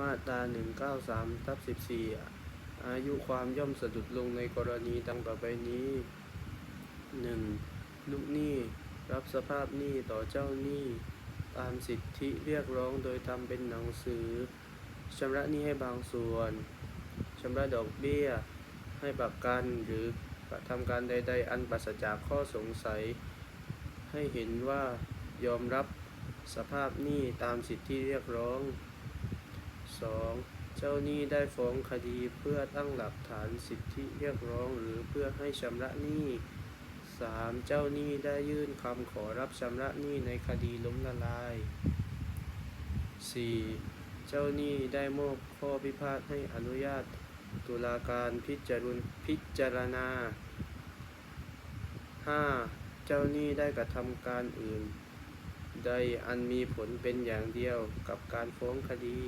มาตรา193ทับ14 อายุความย่อมสะดุดลงในกรณีดังต่อไปนี้ 1. ลูกหนี้รับสภาพหนี้ต่อเจ้าหนี้ ตามสิทธิเรียกร้องโดยทำเป็นหนังสือชำระหนี้ให้บางส่วนชำระดอกเบี้ย ให้ประกันหรือกระทำการใด ๆ อันปราศจากข้อสงสัย ให้เห็นว่ายอมรับสภาพหนี้ตามสิทธิเรียกร้อง 2. เจ้าหนี้ได้ฟ้องคดีเพื่อตั้งหลักฐานสิทธิเรียกร้องหรือเพื่อให้ชำระหนี้ 3. เจ้าหนี้ได้ยื่นคำขอรับชำระหนี้ในคดีล้มละลาย 4. เจ้าหนี้ได้มอบข้อพิพาทให้อนุญาตตุลาการพิจารณพิจารณา 5. เจ้าหนี้ได้กระทำการอื่น ใดอันมีผลเป็นอย่างเดียวกับการฟ้องคดี